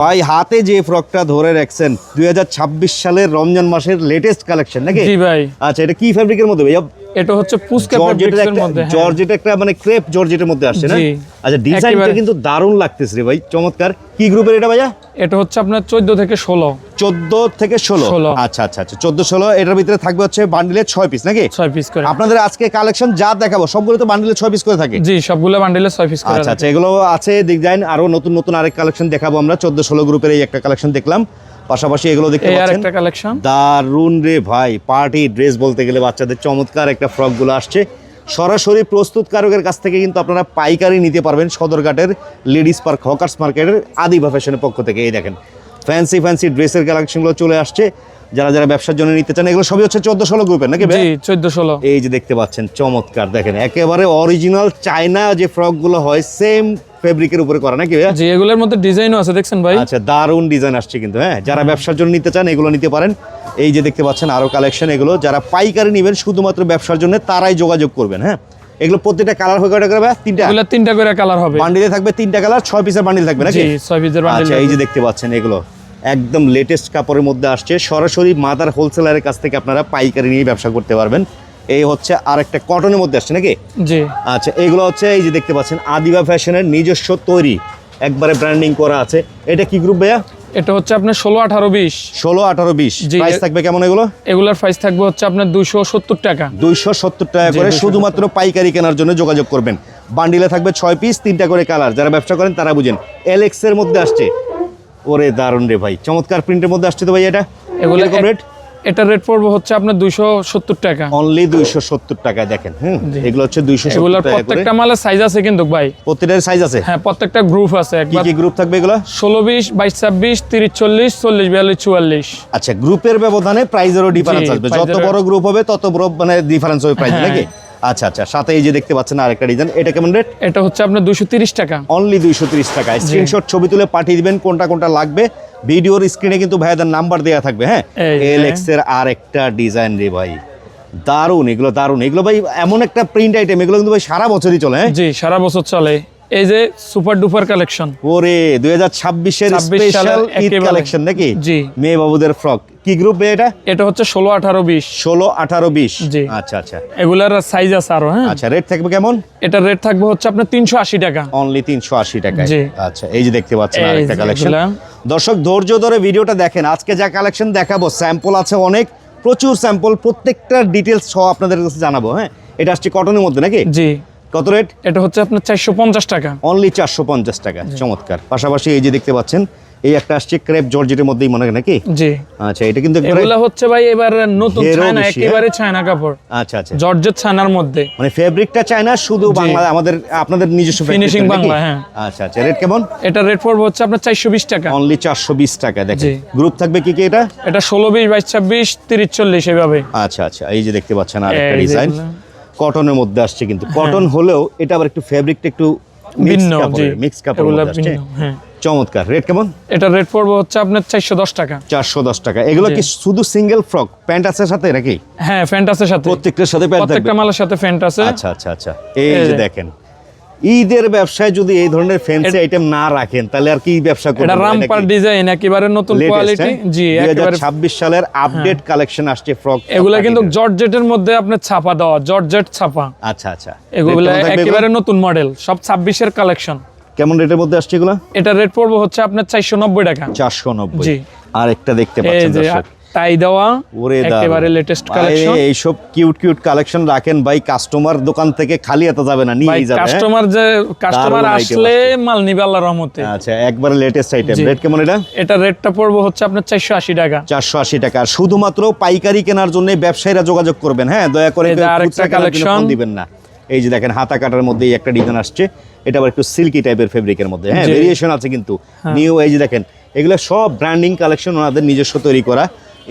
ভাই হাতে যে ফ্রকটা ধরে রাখছেন দুই হাজার ছাব্বিশ সালের রমজান মাসের লেটেস্ট কালেকশন নাকি? জি ভাই। আচ্ছা এটা কি ফ্যাব্রিকের মধ্যে ভাইয়া এটা হচ্ছে পুস্কা জর্জেটের মধ্যে হ্যাঁ। জর্জেট একটা মানে ক্রেপ জর্জেটের মধ্যে আসছে না? আচ্ছা ডিজাইনটা কিন্তু দারুণ লাগতেছে রে ভাই চমৎকার। কি গ্রুপের এটা ভাইয়া? এটা হচ্ছে আপনার চোদ্দ থেকে ষোলো। চোদ্দ থেকে 16 আচ্ছা আচ্ছা আচ্ছা চোদ্দ ষোলো এটার ভিতরে থাকবে হচ্ছে বান্ডিলের ছয় পিস নাকি? ছয় পিস করে। আপনাদের আজকে কালেকশন যা দেখাবো সবগুলো তো বান্ডিলে ছয় পিস করে থাকে? জি সবগুলো বান্ডিলে ছয় পিস করে আচ্ছা আচ্ছা এগুলো আছে ডিজাইন আরও নতুন নতুন আরেক কালেকশন দেখাবো আমরা। চোদ্দ ষোলো গ্রুপের এই একটা কালেকশন দেখলাম। পাশাপাশি এগুলো দেখতে পাচ্ছেন। একটা কালেকশন দারুণ রে ভাই পার্টি ড্রেস বলতে গেলে বাচ্চাদের চমৎকার একটা ফ্রকগুলো আসছে। সরাসরি প্রস্তুতকারকের কাছ থেকে কিন্তু আপনারা পাইকারি নিতে পারবেন সদরঘাটের লেডিস পার্ক হকার্স মার্কেটের আদিবা ফ্যাশনের পক্ষ থেকে। এই দেখেন ফ্যান্সি ফ্যান্সি ড্রেসের কালেকশনগুলো চলে আসছে। যারা যারা ব্যবসার জন্য নিতে চান এগুলো সবই হচ্ছে চোদ্দ ষোলো গ্রুপের নাকি জি চোদ্দ ষোলো। এই যে দেখতে পাচ্ছেন চমৎকার। দেখেন একেবারে অরিজিনাল চায়না যে ফ্রকগুলো হয় সেম ফেব্রিকের উপরে করা নাকি জি এগুলোর মধ্যে ডিজাইনও আছে দেখছেন ভাই? আচ্ছা দারুণ ডিজাইন আসছে কিন্তু হ্যাঁ? যারা ব্যবসার জন্য নিতে চান এগুলো নিতে পারেন। এই যে দেখতে পাচ্ছেন আরও কালেকশন এগুলো। যারা পাইকারি নেবেন শুধুমাত্র ব্যবসার জন্য তারাই যোগাযোগ করবেন হ্যাঁ? এগুলো প্রত্যেকটা কালার হয়ে কয়টা করে? তিনটা? এগুলো তিনটা করে কালার হবে। বান্ডিলে থাকবে তিনটা কালার ছয় পিসের বান্ডিল থাকবে নাকি? ছয় পিসের বান্ডেল আচ্ছা এই যে দেখতে পাচ্ছেন এগুলো। একদম লেটেস্ট কাপড়ের মধ্যে আসছে। সরাসরি মাদার হোলসেলারের কাছ থেকে আপনারা পাইকারি নিয়ে ব্যবসা করতে পারবেন। এই হচ্ছে আর একটা কটনের মধ্যে আসছে নাকি? জি। আচ্ছা এইগুলো হচ্ছে এই যে দেখতে পাচ্ছেন আদিবা ফ্যাশনের নিজস্ব তৈরি। একবারে ব্র্যান্ডিং করা আছে। এটা কি গ্রুপ ভাইয়া? এটা হচ্ছে আপনার ষোলো আঠারো বিশ। ষোলো আঠারো বিশ। প্রাইস থাকবে কেমন এগুলো? এগুলোর প্রাইস থাকবে হচ্ছে আপনার দুশো সত্তর টাকা। দুইশো সত্তর টাকা করে শুধুমাত্র পাইকারি কেনার জন্য যোগাযোগ করবেন। বান্ডিলে থাকবে ছয় পিস তিনটা করে কালার যারা ব্যবসা করেন তারা বুঝেন। এলেক্স এর মধ্যে আসছে। ওরে দারুণ রে ভাই। চমৎকার প্রিন্টের মধ্যে আসছে তো ভাই এটা? এগুলো এগুলো রেট এটা রেট পড়বে হচ্ছে আপনার দুশো সত্তর টাকা। অনলি দুইশো সত্তর টাকায় দেখেন হুম? এগুলো হচ্ছে দুইশো এগুলোর সত্তর টাকা করে। প্রত্যেকটা মালের সাইজ আছে কিন্তু ভাই। প্রত্যেকটার সাইজ আছে? হ্যাঁ প্রত্যেকটা গ্রুপ আছে কি একবার। কি গ্রুপ থাকবে এগুলো? ষোলো বিশ বাইশ ছাব্বিশ তিরিশ চল্লিশ চল্লিশ বিয়াল্লিশ চুয়াল্লিশ। আচ্ছা গ্রুপের ব্যবধানে প্রাইজেরও ডিফারেন্স আসবে। যত বড় গ্রুপ হবে তত বড় মানে ডিফারেন্স হবে প্রাইস হ্যাঁ। নাকি? আচ্ছা আচ্ছা সাথে এই যে দেখতে পাচ্ছেন আরেকটা ডিজাইন এটা কেমন রেট এটা হচ্ছে আপনার দুশো টাকা। অনলি দুইশো টাকা। স্ক্রিনশট ছবি তুলে পাঠিয়ে দিবেন কোনটা কোনটা লাগবে। ভিডিওর স্ক্রিনে কিন্তু ভাইয়াদের নাম্বার দেওয়া থাকবে হ্যাঁ? এল এক্সের আর একটা ডিজাইন রে ভাই। দারুণ এগুলো দারুণ এগুলো ভাই এমন একটা প্রিন্ট আইটেম এগুলো কিন্তু ভাই সারা বছরই চলে হ্যাঁ? জি সারা বছর চলে। এই যে সুপার ডুপার কালেকশন। ওরে দুই হাজার ছাব্বিশের 26 স্পেশাল ঈদ কালেকশন নাকি? জি। মেয়ে বাবুদের ফ্রক কি গ্রুপ এটা? এটা হচ্ছে ষোলো আঠারো বিশ। ষোলো আঠারো বিশ। জি। আচ্ছা আচ্ছা। এগুলার সাইজ আছে আরও হ্যাঁ? আচ্ছা রেট থাকবে কেমন? এটার রেট থাকবে হচ্ছে আপনার তিনশো আশি টাকা। অনলি তিনশো আশি টাকায়। জি। আচ্ছা এই যে দেখতে পাচ্ছেন আরেকটা কালেকশন দর্শক ধৈর্য ধরে ভিডিওটা দেখেন। আজকে যা কালেকশন দেখাবো স্যাম্পল আছে অনেক। প্রচুর স্যাম্পল প্রত্যেকটা ডিটেলস সহ আপনাদের কাছে জানাব হ্যাঁ? এটা আসছে কটনের মধ্যে নাকি? জি। কত রেট? এটা হচ্ছে আপনার চারশো পঞ্চাশ টাকা। অনলি চারশো পঞ্চাশ টাকা চমৎকার। পাশাপাশি এই যে দেখতে পাচ্ছেন এই একটা আসছে ক্রেপ জর্জেটের মধ্যেই মনে হয় নাকি? জি। আচ্ছা এটা কিন্তু এগুলা হচ্ছে ভাই এবার নতুন চায়না বেশি, একেবারে চায়না কাপড়। আচ্ছা আচ্ছা। জর্জের ছানার মধ্যে। মানে ফেব্রিকটা চায় না শুধু বাংলা আমাদের আপনাদের নিজস্ব ফিনিশিং বাংলা, হ্যাঁ। আচ্ছা আচ্ছা রেট কেমন? এটা রেট পড়বে হচ্ছে আপনার চারশো বিশ টাকা। অনলি চারশো বিশ টাকা দেখেন। গ্রুপ থাকবে কি কি এটা? এটা ষোলো বিশ বাইশ ছাব্বিশ তিরিশ চল্লিশ এভাবে আচ্ছা আচ্ছা এই যে দেখতে পাচ্ছেন আর একটা এই যে ডিজাইন। কটনের মধ্যে আসছে কিন্তু। কটন হলেও এটা আবার একটু ফেব্রিকটা একটু ভিন্ন মিক্স কাপড় আসছে। হ্যাঁ। চমৎকার। রেট কেমন? এটা রেট পড়বে হচ্ছে আপনার চারশো দশ টাকা। চারশো দশ টাকা। এগুলো কি শুধু সিঙ্গেল ফ্রক প্যান্ট আছে সাথে নাকি? হ্যাঁ ফ্যান্টাসের সাথে। প্রত্যেকটার সাথে প্যান্ট প্রত্যেকটা মালের সাথে প্যান্ট আছে। আচ্ছা আচ্ছা আচ্ছা। এই যে। দেখেন। ঈদের ব্যবসায় যদি এই ধরনের ফ্যান্সি আইটেম না রাখেন তাহলে আর কি ব্যবসা করবেন? এটা রামপার ডিজাইন একেবারে নতুন কোয়ালিটি জি একেবারে হ্যাঁ। ছাব্বিশ সালের আপডেট কালেকশন আসছে ফ্রক এগুলা কিন্তু জর্জেটের মধ্যে আপনার ছাপা দেওয়া জর্জেট ছাপা। আচ্ছা আচ্ছা। এগুলো একেবারে নতুন মডেল সব ছাব্বিশের কালেকশন কেমন রেটের মধ্যে আসছে এগুলো? এটা রেট পড়বে হচ্ছে আপনার চারশো নব্বই টাকা। চারশো নব্বই। জি। আর একটা দেখতে পাচ্ছেন দর্শক। টাই দেওয়া ওরে একেবারে লেটেস্ট কালেকশন এইসব কিউট কিউট কালেকশন রাখেন ভাই কাস্টমার দোকান থেকে খালি যাবে না নিয়েই যাবে হ্যাঁ? কাস্টমার যে কাস্টমার আসলে মাল নিবে আল্লাহর রহমতে। আচ্ছা একবারে লেটেস্ট আইটেম রেট কেমন এটা? এটা রেটটা পড়বে হচ্ছে আপনার চারশো আশি টাকা। চারশো আশি টাকা। আর শুধুমাত্র পাইকারি কেনার জন্য ব্যবসায়ীরা যোগাযোগ করবেন হ্যাঁ? দয়া করে আরেকটা। ফোন দিবেন না। এই যে দেখেন হাতা কাটার মধ্যে একটা ডিজাইন আসছে। এটা আবার একটু সিল্কি টাইপের ফেব্রিকের মধ্যে হ্যাঁ? ভেরিয়েশন আছে কিন্তু। নিউ এই যে দেখেন এগুলো সব ব্র্যান্ডিং কালেকশন ওনাদের নিজস্ব তৈরি করা।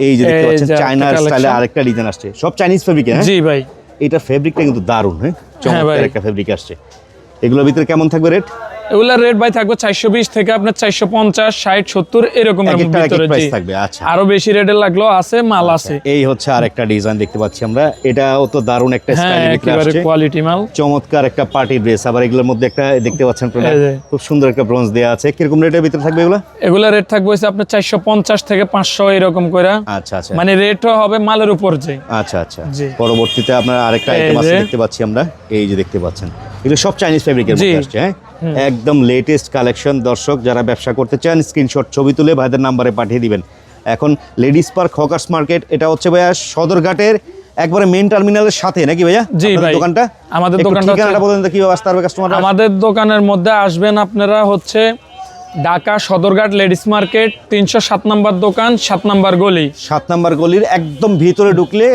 এই যে দেখতে পাচ্ছেন আরেকটা চায়নার স্টাইলে আরেকটা ডিজাইন আসছে। সব চাইনিজ ফেব্রিক হ্যাঁ? জি ভাই। এটা ফেব্রিকটা কিন্তু দারুণ হ্যাঁ? চমৎকার ভাই। একটা ফেব্রিক আসছে। এগুলোর ভিতরে কেমন থাকবে রেট এগুলা রেট ভাই থাকবে চারশো বিশ থেকে আপনার চারশো পঞ্চাশ ষাট সত্তর এরকম ভিতরে থাকবে আচ্ছা। আরও বেশি রেটের লাগল আছে মাল আছে। এই হচ্ছে আরেকটা ডিজাইন দেখতে পাচ্ছি আমরা। এটাও তো দারুণ একটা হ্যাঁ একেবারে কোয়ালিটি মাল। চমৎকার একটা পার্টি ড্রেস আবার এগুলোর মধ্যে একটা দেখতে পাচ্ছেন আপনারা খুব সুন্দর একটা ব্রোঞ্জ দেওয়া আছে। কীরকম রেটের ভিতরে থাকবে এগুলো? এগুলা রেট থাকবে হচ্ছে আপনার চারশো পঞ্চাশ থেকে পাঁচশো এরকম করে আচ্ছা আচ্ছা। মানে রেটও হবে মালের উপর যে। আচ্ছা আচ্ছা। পরবর্তীতে আপনার আরেকটা আইটেম আছে দেখতে পাচ্ছি আমরা। এই যে দেখতে পাচ্ছেন। এগুলো সব চাইনিজ ফেব্রিকের। মধ্যে আসছে হ্যাঁ? একদম লেটেস্ট কালেকশন দর্শক যারা ব্যবসা করতে চান স্ক্রিনশট ছবি তুলে ভাইদের নাম্বারে পাঠিয়ে দিবেন। এখন লেডিস পার্ক হকার্স মার্কেট এটা হচ্ছে ভাইয়া সদরঘাটের একবারে মেন টার্মিনালের সাথে নাকি ভাইয়া? জি ভাই। দোকানটা? আমাদের দোকানটা ঠিকানাটা বলেন তো কীভাবে আসতে পারবে কাস্টমার আমাদের দোকানের মধ্যে আসবেন আপনারা হচ্ছে ঢাকা সদরঘাট লেডিস মার্কেট তিনশো সাত নাম্বার দোকান সাত নাম্বার গলি সাত নাম্বার গলির একদম ভিতরে ঢুকলে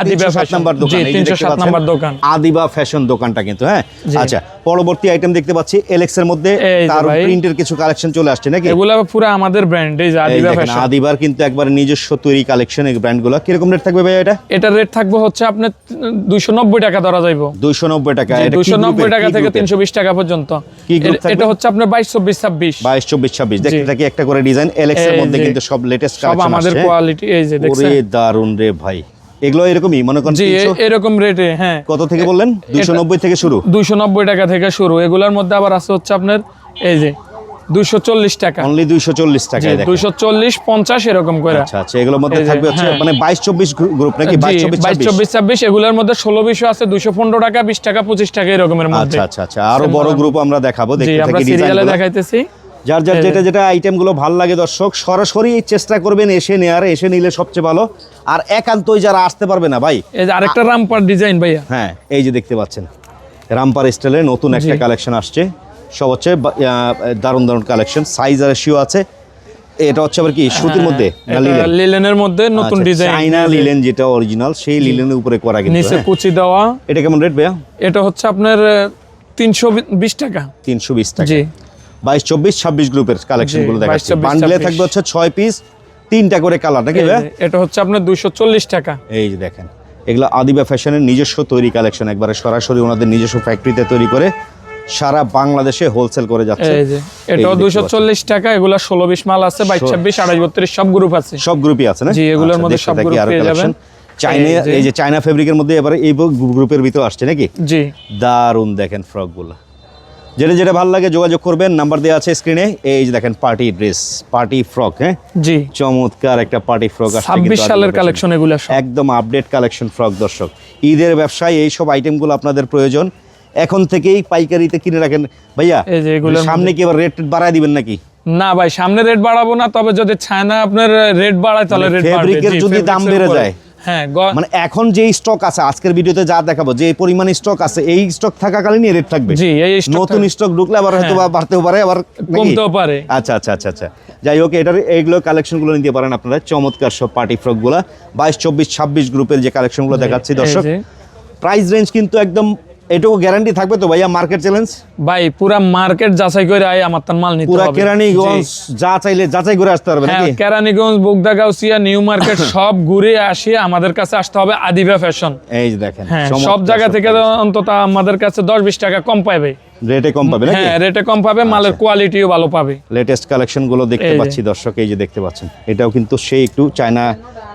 আদিবা 307 fashion। নাম্বার দোকান জি, এই যে 307 দেখতে পাচ্ছেন, নাম্বার দোকান। আদিবা ফ্যাশন দোকানটা কিন্তু হ্যাঁ আচ্ছা পরবর্তী আইটেম দেখতে পাচ্ছি এলেক্স এর মধ্যে তার প্রিন্টের কিছু কালেকশন চলে আসছে নাকি এগুলা পুরো আমাদের ব্র্যান্ড এই আদিবা ফ্যাশন আদিবার কিন্তু একবার নিজস্ব তৈরি কালেকশন এই ব্র্যান্ডগুলো কীরকম রেট থাকবে ভাই এটা এটার রেট থাকবে হচ্ছে আপনার দুইশো নব্বই টাকা ধরা যাইবো দুইশো নব্বই টাকা এটা কি দুইশো নব্বই গ্রুপের? টাকা থেকে গ্রুপের? তিনশো বিশ টাকা পর্যন্ত কি গ্রুপ থাকবে? এটা হচ্ছে আপনার বাইশ চব্বিশ ছাব্বিশ বাইশ চব্বিশ ছাব্বিশ। দেখতে থাকি একটা করে ডিজাইন এলেক্স এর মধ্যে কিন্তু সব লেটেস্ট কালেকশন আমাদের কোয়ালিটি এই যে দেখছেন? ওরে দারুণ রে ভাই। এগুলো এরকমই মনে করেন জি এরকম রেটে হ্যাঁ। কত থেকে বললেন? দুইশো নব্বই থেকে শুরু। দুইশো নব্বই টাকা থেকে শুরু। এগুলোর মধ্যে আবার আছে হচ্ছে আপনার এই যে টাকা। অনলি টাকায় দেখেন। এরকম করে। আচ্ছা আচ্ছা এগুলোর মধ্যে থাকবে হচ্ছে হ্যাঁ। মানে বাইশ চব্বিশ গ্রুপ নাকি? এগুলোর মধ্যে আছে টাকা বিশ টাকা পঁচিশ টাকা এরকমের মধ্যে। আচ্ছা আচ্ছা আচ্ছা। আরও বড় গ্রুপ আমরা দেখাবো দেখতে আমরা থাকি ডিজাইন দেখাইতেছি। যার যার যেটা যেটা আইটেমগুলো ভালো লাগে দর্শক সরাসরি চেষ্টা করবেন এসে নেয়ার এসে নিলে সবচেয়ে ভালো। আর একান্তই যারা আসতে পারবে না ভাই এই যে আরেকটা রামপার ডিজাইন ভাইয়া। হ্যাঁ এই যে দেখতে পাচ্ছেন। রামপার স্টাইলের নতুন একটা কালেকশন আসছে। সব হচ্ছে দারুণ দারুণ কালেকশন সাইজ আর শিও আছে। এটা হচ্ছে আবার কি সুতির মধ্যে এটা লিলেন? লিলেনের মধ্যে নতুন ডিজাইন চাইনা লিলেন যেটা অরিজিনাল সেই লিলেনের উপরে করা কিন্তু নিচে হ্যাঁ। কুচি দেওয়া। এটা কেমন রেট ভাইয়া? এটা হচ্ছে আপনার তিনশো বিশ টাকা। তিনশো বিশ টাকা। জি। বাইশ চব্বিশ ছাব্বিশ গ্রুপের কালেকশনগুলো দেখাচ্ছি। বান্ডেলে থাকবে হচ্ছে ছয় পিস তিনটা করে কালার নাকি এটা হচ্ছে আপনার দুইশো চল্লিশ টাকা। এই যে দেখেন এগুলো আদিবা ফ্যাশনের নিজস্ব তৈরি কালেকশন একবারে সরাসরি ওনাদের নিজস্ব ফ্যাক্টরিতে তৈরি করে সারা বাংলাদেশে হোলসেল করে যাচ্ছে। এই যে এটাও দুইশো চল্লিশ টাকা এগুলা ষোলো বিশ মাল আছে বাইশ ছাব্বিশ আড়াই বত্রিশ সব গ্রুপ আছে। সব গ্রুপই আছে না? জি, এগুলোর মধ্যে দেখতে সব group পেয়ে যাবেন। চাইনা এই যে- চায়না ফেব্রিকের মধ্যে এবারে এই গ্রুপের ভিতরে আসছে নাকি? জি। দারুণ দেখেন ফ্রক ফ্রকগুলো যেটা যেটা ভালো লাগে যোগাযোগ করবেন নাম্বার দেওয়া আছে স্ক্রিনে এই যে দেখেন পার্টি ড্রেস পার্টি ফ্রক হ্যাঁ? জি। চমৎকার একটা পার্টি ফ্রক ছাব্বিশ সালের কালেকশন এগুলা সব। একদম আপডেট কালেকশন ফ্রক দর্শক। ঈদের ব্যবসায় এই সব আইটেমগুলো আপনাদের প্রয়োজন। এখন থেকেই পাইকারিতে কিনে রাখেন। ভাইয়া এই যে এগুলোর সামনে কি এবার রেট বাড়ায় দিবেন নাকি? না ভাই সামনে রেট বাড়াবো না তবে যদি ছায়না আপনার রেট বাড়ায় তাহলে মানে রেট যদি দাম বেড়ে যায়? হ্যাঁ মানে এখন যে স্টক আছে আজকের ভিডিওতে যা দেখাবো যে পরিমাণ স্টক আছে এই স্টক থাকাকালীনই রেট থাকবে। জি এই নতুন স্টক ঢুকলে আবার হয়তো বাড়তেও পারে আবার কমতেও পারে। আচ্ছা আচ্ছা আচ্ছা আচ্ছা। যাই হোক এটার এইগুলো কালেকশনগুলো নিতে পারেন আপনারা চমৎকার সব পার্টি ফ্রকগুলো বাইশ চব্বিশ ছাব্বিশ গ্রুপের যে কালেকশনগুলো দেখাচ্ছি দর্শক প্রাইস রেঞ্জ কিন্তু একদম এটুকু গ্যারান্টি থাকবে তো ভাইয়া মার্কেট চ্যালেঞ্জ ভাই পুরা মার্কেট যাচাই করে আয় আমার তার মাল নিতে পুরা হবে। কেরানীগঞ্জ জি। যা চাইলে যাচাই করে আসতে পারবে নাকি নাকি? কেরানীগঞ্জ বুগদাগাউসিয়া নিউ মার্কেট সব ঘুরে আসি আমাদের কাছে আসতে হবে আদিবা ফ্যাশন এই যে দেখেন হ্যাঁ সব জায়গা থেকে অন্তত আমাদের কাছে 10 20 টাকা কম পাবে রেটে কম পাবে নাকি? হ্যাঁ রেটে কম পাবে মালের কোয়ালিটিও ভালো পাবে। লেটেস্ট কালেকশনগুলো দেখতে পাচ্ছি দর্শক এই যে দেখতে পাচ্ছেন। এটাও কিন্তু সেই একটু চায়না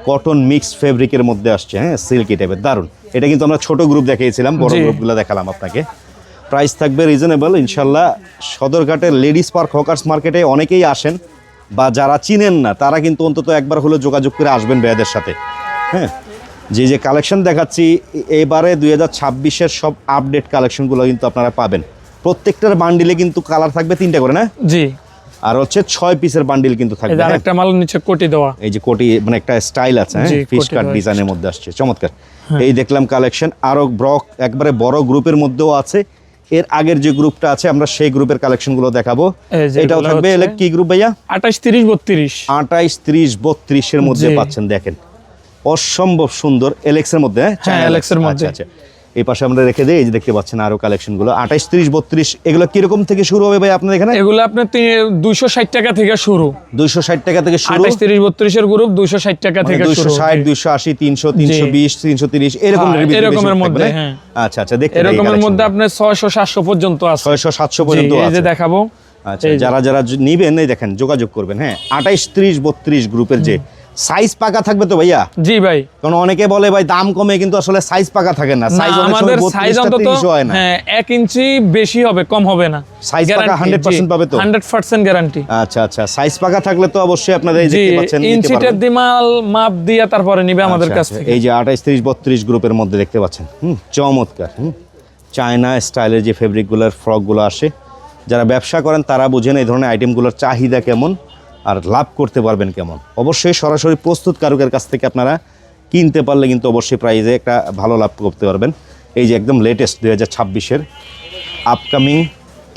কটন মিক্স ফেব্রিকের মধ্যে আসছে হ্যাঁ সিল্কি টাইপের দারুণ এটা কিন্তু আমরা ছোট গ্রুপ দেখিয়েছিলাম বড়। গ্রুপগুলো দেখালাম আপনাকে। প্রাইস থাকবে রিজনেবল ইনশাল্লাহ সদরঘাটের লেডিস পার্ক হকার্স মার্কেটে অনেকেই আসেন বা যারা চিনেন না তারা কিন্তু অন্তত একবার হলো যোগাযোগ করে আসবেন বেয়াদের সাথে হ্যাঁ। যে যে কালেকশন দেখাচ্ছি এবারে দুই হাজার ছাব্বিশের সব আপডেট কালেকশনগুলো কিন্তু আপনারা পাবেন। প্রত্যেকটার বান্ডিলে কিন্তু কালার থাকবে তিনটা করে না? জি। আর হচ্ছে ছয় পিসের বান্ডিল কিন্তু থাকবে যে হ্যাঁ? মাল নিচে কোটি দেওয়া। এই যে কোটি মানে একটা স্টাইল আছে হ্যাঁ? ফিশ কাট ডিজাইনের মধ্যে আসছে চমৎকার। এই দেখলাম কালেকশন আরও ব্রক একবারে বড় গ্রুপের মধ্যেও আছে। এর আগের যে গ্রুপটা আছে আমরা সেই গ্রুপের কালেকশনগুলো দেখাবো। এটাও থাকবে কি গ্রুপ ভাইয়া? আঠাশ তিরিশ বত্রিশ। আঠাইশ ত্রিশ বত্রিশের মধ্যে পাচ্ছেন দেখেন। অসম্ভব সুন্দর এলেক্সের মধ্যে হ্যাঁ? হ্যাঁ, Alex, মধ্যে। আচ্ছা আচ্ছা। এই পাশে আমরা রেখে দিই এই যে দেখতে পাচ্ছেন আরও কালেকশনগুলো আঠাইশ তিরিশ বত্রিশ এগুলো কীরকম থেকে শুরু হবে ভাই আপনার এখানে? এগুলো আপনার দুইশো ষাট টাকা থেকে শুরু। দুইশো ষাট টাকা থেকে শুরু। আঠাশ তিরিশ বত্রিশের গ্রুপ দুইশো ষাট টাকা থেকে দুইশো ষাট দুইশো আশি তিনশো তিনশো বিশ তিনশো তিরিশ এরকম হ্যাঁ, এরকমের মধ্যে? হ্যাঁ। আচ্ছা আচ্ছা দেখতে এরকমের মধ্যে আপনার ছয়শো সাতশো পর্যন্ত আছে। ছয়শো সাতশো পর্যন্ত এই যে আছে। দেখাবো। আচ্ছা যারা যারা নিবেন এই দেখেন যোগাযোগ করবেন হ্যাঁ। আঠাইশ ত্রিশ বত্রিশ গ্রুপের যে সাইজ পাকা থাকবে তো ভাইয়া? জি ভাই। কারণ অনেকে বলে ভাই দাম কমে কিন্তু আসলে সাইজ পাকা থাকে না। সাইজ আমাদের সাইজ অন্তত 30 হয় না। হ্যাঁ এক ইঞ্চি বেশি হবে কম হবে না। Size পাকা 100% পাবে তো? হান্ড্রেড পার্সেন্ট গ্যারান্টি আচ্ছা আচ্ছা। সাইজ পাকা থাকলে তো অবশ্যই আপনারা এই দেখতে পাচ্ছেন ইঞ্চিটের দিমাল মাপ দিয়ে তারপরে নিবে আমাদের আচ্ছা, কাছ আচ্ছা, থেকে। এই যে আঠাইশ তিরিশ বত্রিশ গ্রুপের মধ্যে দেখতে পাচ্ছেন। হুম চমৎকার হুম। চায়না স্টাইলের যে ফেব্রিকগুলোর ফ্রকগুলো আসে যারা ব্যবসা করেন তারা বুঝেন এই ধরনের আইটেমগুলোর চাহিদা কেমন। আর লাভ করতে পারবেন কেমন? অবশ্যই সরাসরি প্রস্তুত কারকের কাছ থেকে আপনারা কিনতে পারলে কিন্তু অবশ্যই প্রাইজে একটা ভালো লাভ করতে পারবেন। এই যে একদম লেটেস্ট দুই হাজার ছাব্বিশের আপকামিং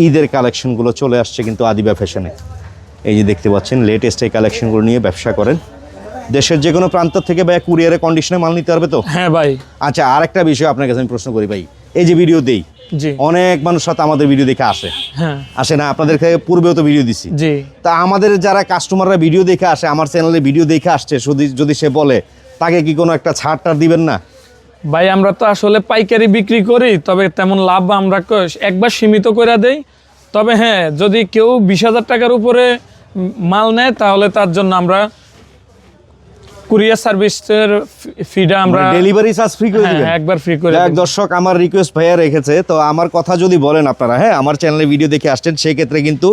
ঈদের কালেকশনগুলো চলে আসছে কিন্তু আদিবা ফ্যাশনে এই যে দেখতে পাচ্ছেন লেটেস্ট এই কালেকশনগুলো নিয়ে ব্যবসা করেন। দেশের যে কোনো প্রান্ত থেকে ভাই কুরিয়ারে কন্ডিশনে মাল নিতে পারবে তো? হ্যাঁ ভাই। আচ্ছা আর একটা বিষয় আপনার কাছে আমি প্রশ্ন করি ভাই। এই যে ভিডিও দেই অনেক মানুষ সাথে আমাদের ভিডিও দেখে আসে। হ্যাঁ। আসে না? আপনাদের পূর্বেও তো ভিডিও দিছি। তা আমাদের যারা কাস্টমাররা ভিডিও দেখে আসে আমার চ্যানেলে ভিডিও দেখে আসছে যদি যদি সে বলে তাকে কি কোনো একটা ছাড় দিবেন না? ভাই আমরা তো আসলে পাইকারি বিক্রি করি তবে তেমন লাভ আমরা একবার সীমিত করে দেই। তবে হ্যাঁ যদি কেউ বিশ হাজার টাকার উপরে মাল নেয় তাহলে তার জন্য আমরা কুরিয়ার সার্ভিসের ফিটা আমরা ডেলিভারি চার্জ ফ্রি করে হ্যাঁ, দিবেন। একবার ফ্রি করে দর্শক আমার রিকোয়েস্ট ভাইয়া রেখেছে। তো আমার কথা যদি বলেন আপনারা হ্যাঁ আমার চ্যানেলে ভিডিও দেখে আসছেন সেই ক্ষেত্রে কিন্তু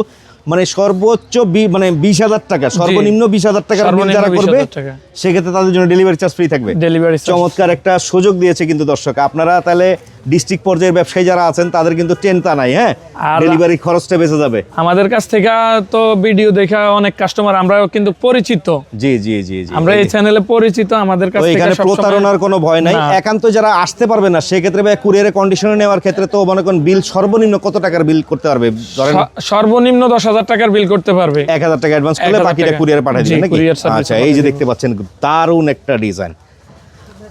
মানে সর্বোচ্চ মানে বিশ হাজার টাকা সর্বনিম্ন বিশ হাজার বিল যারা করবে টাকা। সেক্ষেত্রে তাদের জন্য ডেলিভারি চার্জ ফ্রি থাকবে। ডেলিভারি চমৎকার একটা সুযোগ দিয়েছে কিন্তু দর্শক। আপনারা তাহলে ডিস্ট্রিক্ট পর্যায়ের ব্যবসায়ী যারা আছেন তাদের কিন্তু টেনটা নাই হ্যাঁ? ডেলিভারি খরচটা বেঁচে যাবে। আমাদের কাছ থেকে তো ভিডিও দেখা অনেক কাস্টমার আমরাও কিন্তু পরিচিত। জি জি জি জি আমরা এই চ্যানেলে পরিচিত আমাদের কাছ থেকে এখানে প্রতারণার কোনো ভয় নাই। একান্ত যারা আসতে পারবে না সেক্ষেত্রে ভাই কুরিয়ারে কন্ডিশনে নেওয়ার ক্ষেত্রে তো মনে করেন বিল সর্বনিম্ন কত টাকার বিল করতে পারবে? ধরেন সর্বনিম্ন দশ হাজার টাকার বিল করতে পারবে। এক হাজার টাকা অ্যাডভান্স করলে 1000 বাকিটা। কুরিয়ার পাঠিয়ে দিবেন আচ্ছা এই যে দেখতে পাচ্ছেন দারুণ একটা ডিজাইন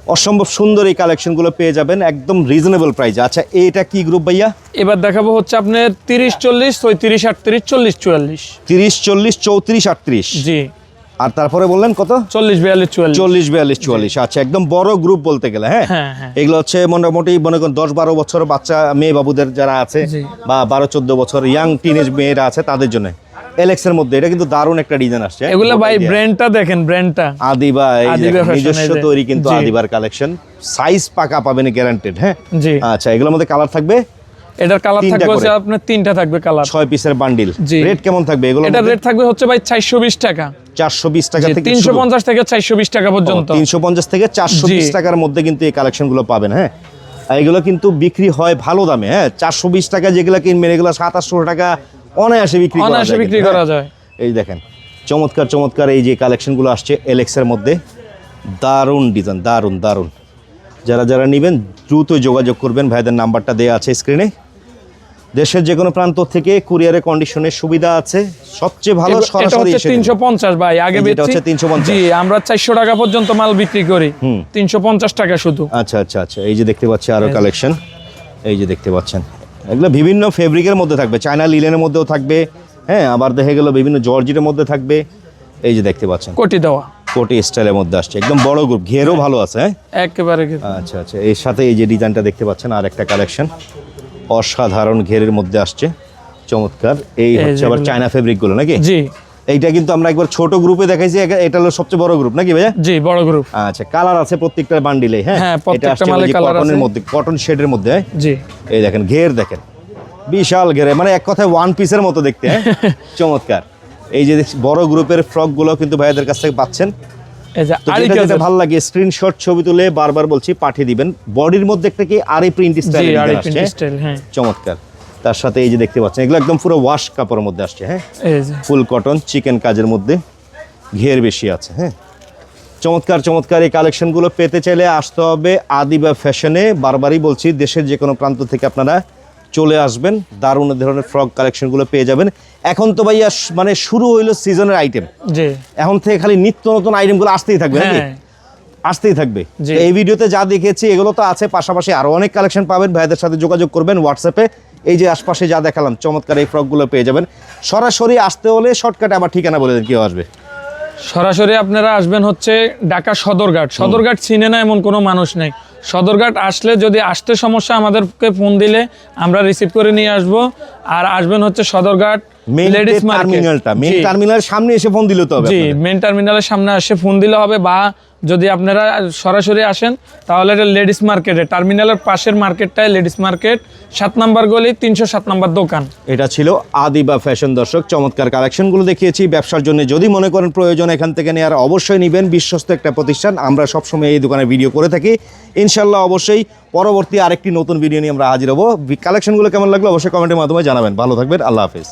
অসম্ভব সুন্দর এই কালেকশনগুলো পেয়ে যাবেন একদম রিজনেবল প্রাইসে আচ্ছা এটা কি গ্রুপ ভাইয়া? এবার দেখাবো হচ্ছে আপনার তিরিশ চল্লিশ ছয়ত্রিশ আটত্রিশ চল্লিশ চুয়াল্লিশ। তিরিশ চল্লিশ চৌত্রিশ আটত্রিশ। জি। আর তারপরে বললেন কত? চল্লিশ বিয়াল্লিশ চুয়াল্লিশ। চল্লিশ বিয়াল্লিশ চুয়াল্লিশ। আচ্ছা একদম বড় গ্রুপ বলতে গেলে হ্যাঁ? হ্যাঁ হ্যাঁ। এগুলো হচ্ছে মোটামুটি মনে করেন দশ বারো বছর বাচ্চা মেয়ে বাবুদের যারা আছে বা বারো চোদ্দ বছর ইয়াং টিনেজ মেয়েরা আছে তাদের জন্য। এলেক্স এর মধ্যে এটা কিন্তু দারুণ একটা ডিজাইন আসছে? এগুলো ভাই ব্র্যান্ডটা দেখেন ব্র্যান্ডটা আদিবা নিজস্ব তৈরি কিন্তু আদিবার কালেকশন সাইজ পাকা পাবেন গ্যারান্টেড হ্যাঁ? জি। আচ্ছা এগুলোর মধ্যে কালার থাকবে? এটার কালার থাকবে হচ্ছে আপনার তিনটা থাকবে কালার ছয় পিসের বান্ডিল রেট কেমন থাকবে? এগুলো রেট থাকবে হচ্ছে ভাই চারশো বিশ টাকা। চারশো বিশ টাকা থেকে তিনশো পঞ্চাশ থেকে চারশো বিশ টাকা পর্যন্ত। তিনশো পঞ্চাশ থেকে চারশো জি। বিশ টাকার মধ্যে কিন্তু এই কালেকশনগুলো পাবেন হ্যাঁ? এগুলো কিন্তু বিক্রি হয় ভালো দামে হ্যাঁ? চারশো বিশ টাকা যেগুলো কিনবেন এগুলো সাতাশশো টাকা অনায়াসে বিক্রি অনায়াসে বিক্রি করা হ্যাঁ? যায়। এই দেখেন চমৎকার চমৎকার এই যে কালেকশনগুলো আসছে এলেক্সের মধ্যে। দারুণ ডিজাইন দারুণ দারুণ। যারা যারা নেবেন দ্রুত যোগাযোগ করবেন। ভাইদের নাম্বারটা দেওয়া আছে স্ক্রিনে দেশের যে কোনো প্রান্ত থেকে কুরিয়ারের কন্ডিশনের সুবিধা আছে। সবচেয়ে ভালো সরাসরি হচ্ছে এসে নিন। তিনশো পঞ্চাশ ভাই আগে হচ্ছে 350 জি আমরা চারশো টাকা পর্যন্ত মাল বিক্রি করি। হুম। তিনশো পঞ্চাশ টাকা শুধু। আচ্ছা আচ্ছা আচ্ছা। এই যে দেখতে পাচ্ছি আরও কালেকশন এই যে দেখতে পাচ্ছেন। এগুলো বিভিন্ন ফেব্রিকের মধ্যে থাকবে। চায়না লিলেনের মধ্যেও থাকবে হ্যাঁ আবার দেখে গেল বিভিন্ন জর্জিটের মধ্যে থাকবে। এই যে দেখতে পাচ্ছেন। কোটি দেওয়া। কোটি স্টাইলের মধ্যে আসছে। একদম বড় গ্রুপ ঘেরও ভালো আছে হ্যাঁ? একেবারে আচ্ছা আচ্ছা এর সাথে এই যে ডিজাইনটা দেখতে পাচ্ছেন আর একটা কালেকশন অসাধারণ ঘেরের মধ্যে আসছে। চমৎকার। এই হচ্ছে আবার। চায়না ফেব্রিকগুলো নাকি? জি। এইটা কিন্তু আমরা একবার ছোট গ্রুপে দেখাইছি এটা হলো সবচেয়ে বড় গ্রুপ নাকি ভাইয়া? জি বড় গ্রুপ আচ্ছা কালার আছে প্রত্যেকটা বান্ডিলে হ্যাঁ? হ্যাঁ, এটা colour কটনের মধ্যে কটন শেডের মধ্যে হ্যাঁ? জি। এই দেখেন ঘের দেখেন। বিশাল ঘেরে মানে এক কথায় ওয়ান পিসের মতো দেখতে হ্যাঁ? চমৎকার। এই যে বড় গ্রুপের ফ্রকগুলো কিন্তু ভাইয়াদের কাছ থেকে পাচ্ছেন। ভালো লাগে স্ক্রিনশট ছবি তুলে বারবার বলছি পাঠিয়ে দিবেন। বডির মধ্যে একটা কি আরি প্রিন্ট স্টাইল চমৎকার। তার সাথে এই যে দেখতে পাচ্ছেন এগুলো একদম পুরো ওয়াশ কাপড়ের মধ্যে আসছে হ্যাঁ? ফুল কটন চিকেন কাজের মধ্যে ঘের বেশি আছে হ্যাঁ? চমৎকার চমৎকার এই কালেকশনগুলো পেতে চাইলে আসতে হবে আদিবা ফ্যাশনে। বারবারই বলছি দেশের যে কোনো প্রান্ত থেকে আপনারা চলে আসবেন দারুণ ধরনের ফ্রক কালেকশনগুলো পেয়ে যাবেন। এখন তো ভাইয়া মানে শুরু হইল সিজনের আইটেম এখন থেকে খালি নিত্য নতুন আইটেমগুলো আসতেই থাকবে নাকি? হ্যাঁ। আসতেই থাকবে। এই ভিডিওতে যা দেখেছি এগুলো তো আছে পাশাপাশি আরও অনেক কালেকশন পাবেন। ভাইদের সাথে যোগাযোগ করবেন হোয়াটসঅ্যাপে এই যে আশপাশে যা দেখালাম চমৎকার এই ফ্রকগুলো পেয়ে যাবেন। সরাসরি আসতে হলে শর্টকাটে আবার ঠিকানা বলে দেন কেউ আসবে? সরাসরি আপনারা আসবেন হচ্ছে ঢাকা সদরঘাট। সদরঘাট চিনে না এমন কোনো মানুষ নেই। সদরঘাট আসলে যদি আসতে সমস্যা আমাদেরকে ফোন দিলে আমরা রিসিভ করে নিয়ে আসব। আর আসবেন হচ্ছে সদরঘাট লেডিস টার্মিনালটা মেইন জি। টার্মিনালের সামনে এসে ফোন দিলে তো হবে জি মেন টার্মিনালের সামনে এসে ফোন দিলে হবে বা যদি আপনারা সরাসরি আসেন তাহলে এটা লেডিস মার্কেটে। টার্মিনালের পাশের মার্কেটটায় লেডিস মার্কেট। সাত নাম্বার গলি তিনশো সাত নাম্বার দোকান। এটা ছিল আদিবা ফ্যাশন দর্শক। চমৎকার কালেকশনগুলো দেখিয়েছি। ব্যবসার জন্য যদি মনে করেন প্রয়োজন এখান থেকে নেওয়ার অবশ্যই নেবেন। বিশ্বস্ত একটা প্রতিষ্ঠান। আমরা সবসময় এই দোকানে ভিডিও করে থাকি। ইনশাল্লাহ অবশ্যই পরবর্তী আরেকটি নতুন ভিডিও নিয়ে আমরা হাজির হব। কালেকশনগুলো কেমন লাগল অবশ্যই কমেন্টের মাধ্যমে জানাবেন। ভালো থাকবেন। আল্লাহ হাফিজ।